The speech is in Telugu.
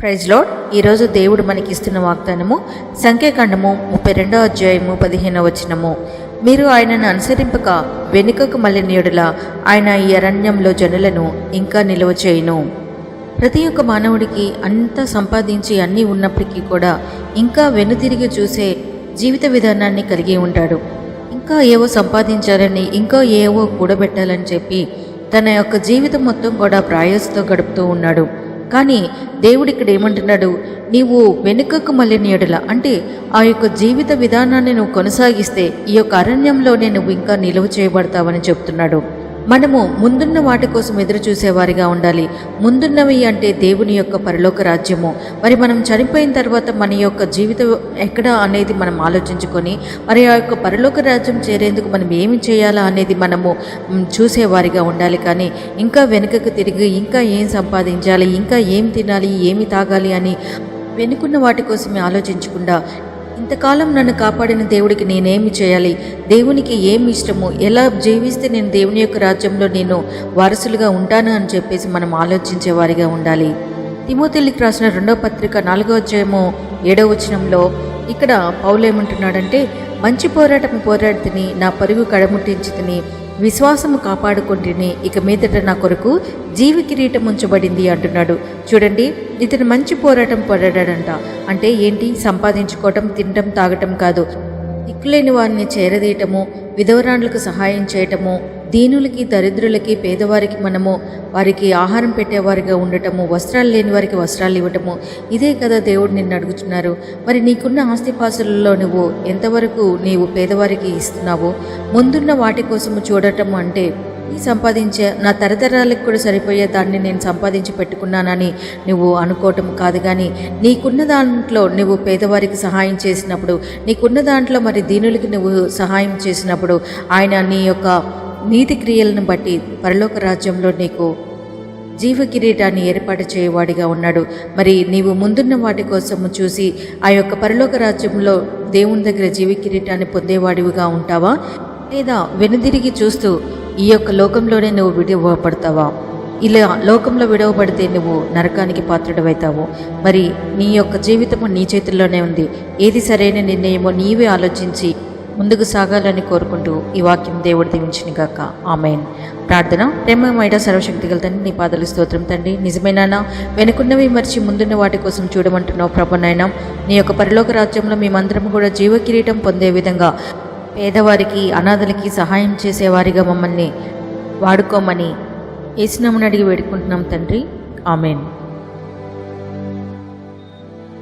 ప్రైజ్ లోడ్ ఈరోజు దేవుడు మనకి ఇస్తున్న వాగ్దానము సంఖ్యాకాండము ముప్పై రెండో అధ్యాయము పదిహేనో వచనము. మీరు ఆయనను అనుసరింపక వెనుకకు మళ్ళినయుడులా ఆయన ఈ అరణ్యంలో జనులను ఇంకా నిలువ చేయును. ప్రతి ఒక్క మానవుడికి అంత సంపాదించి అన్నీ ఉన్నప్పటికీ కూడా ఇంకా వెనుతిరిగి చూసే జీవిత విధానాన్ని కలిగి ఉంటాడు. ఇంకా ఏవో సంపాదించాలని ఇంకా ఏవో కూడబెట్టాలని చెప్పి తన యొక్క జీవితం మొత్తం కూడా ప్రాయస్తో గడుపుతూ ఉన్నాడు. కానీ దేవుడు ఇక్కడ ఏమంటున్నాడు? నీవు వెనుకకు మళ్ళిన ఎడల అంటే ఆ యొక్క జీవిత విధానాన్ని నువ్వు కొనసాగిస్తే ఈ యొక్క అరణ్యంలోనే నువ్వు ఇంకా నిలువ చేయబడతావని చెప్తున్నాడు. మనము ముందున్న వాటి కోసం ఎదురు చూసేవారిగా ఉండాలి. ముందున్నవి అంటే దేవుని యొక్క పరలోక రాజ్యము. మరి మనం చనిపోయిన తర్వాత మన యొక్క జీవితం ఎక్కడ అనేది మనం ఆలోచించుకొని మరి ఆ యొక్క పరలోక రాజ్యం చేరేందుకు మనం ఏమి చేయాలా అనేది మనము చూసేవారిగా ఉండాలి. కానీ ఇంకా వెనుకకు తిరిగి ఇంకా ఏం సంపాదించాలి ఇంకా ఏం తినాలి ఏమి తాగాలి అని వెనుకున్న వాటి కోసమే ఆలోచించకుండా ఇంతకాలం నన్ను కాపాడిన దేవుడికి నేనేమి చేయాలి? దేవునికి ఏమి ఇష్టము? ఎలా జీవిస్తే నేను దేవుని యొక్క రాజ్యంలో నేను వారసులుగా ఉంటాను అని చెప్పేసి మనం ఆలోచించే వారిగా ఉండాలి. తిమోతిలికి రాసిన రెండో పత్రిక నాలుగో అధ్యాయము ఏడో వచనంలో ఇక్కడ పౌలేమంటున్నాడంటే మంచి పోరాటం పోరాడితిని నా పరుగు కడముట్టించి తిని విశ్వాసము కాపాడుకుంటేనే ఇక మీదట నా కొరకు జీవి కిరీటం ఉంచబడింది అంటున్నాడు. చూడండి ఇతను మంచి పోరాటం పోరాడాడంట. అంటే ఏంటి? సంపాదించుకోవటం తినటం తాగటం కాదు. దిక్కులేని వారిని చేరదీయటము విధవరాండ్లకు సహాయం చేయటము దీనులకి దరిద్రులకి పేదవారికి మనము వారికి ఆహారం పెట్టేవారిగా ఉండటము వస్త్రాలు లేని వారికి వస్త్రాలు ఇవ్వటము ఇదే కదా దేవుడు నిన్ను అడుగుతున్నారు. మరి నీకున్న ఆస్తిపాసులలో నువ్వు ఎంతవరకు నీవు పేదవారికి ఇస్తున్నావో ముందున్న వాటి కోసము చూడటము అంటే సంపాదించే నా తరతరాలకు కూడా సరిపోయే దాన్ని నేను సంపాదించి పెట్టుకున్నానని నువ్వు అనుకోవటం కాదు కానీ నీకున్న దాంట్లో నువ్వు పేదవారికి సహాయం చేసినప్పుడు నీకున్న దాంట్లో మరి దీనులకి నువ్వు సహాయం చేసినప్పుడు ఆయన నీ యొక్క నీతి క్రియలను బట్టి పరలోక రాజ్యంలో నీకు జీవ కిరీటాన్ని ఏర్పాటు చేయవాడిగా ఉన్నాడు. మరి నీవు ముందున్న వాటి కోసము చూసి ఆ యొక్క పరలోక రాజ్యంలో దేవుని దగ్గర జీవ కిరీటాన్ని పొందేవాడివిగా ఉంటావా? లేదా వెనుదిరిగి చూస్తూ ఈ యొక్క లోకంలోనే నువ్వు విడివపడతావా ఇలా లోకంలో విడవబడితే నువ్వు నరకానికి పాత్రుడవైతావు. మరి నీ యొక్క జీవితము నీ చేతుల్లోనే ఉంది. ఏది సరైన నిర్ణయమో నీవే ఆలోచించి ముందుకు సాగాలని కోరుకుంటూ ఈ వాక్యం దేవుడు దీవించిన గాక. ఆమెన్. ప్రార్థన. ప్రేమమైన సర్వశక్తి గల తండ్రి నీ పాదల స్తోత్రం తండ్రి. నిజమేనా వెనుకున్నవి మర్చి ముందున్న వాటి కోసం చూడమంటున్నావు ప్రభనైనా నీ యొక్క పరలోక రాజ్యంలో మేమందరం కూడా జీవకిరీటం పొందే విధంగా పేదవారికి అనాథలకి సహాయం చేసేవారిగా మమ్మల్ని వాడుకోమని ఏసునమ్మని అడిగి వేడుకుంటున్నాం తండ్రి. ఆమెన్.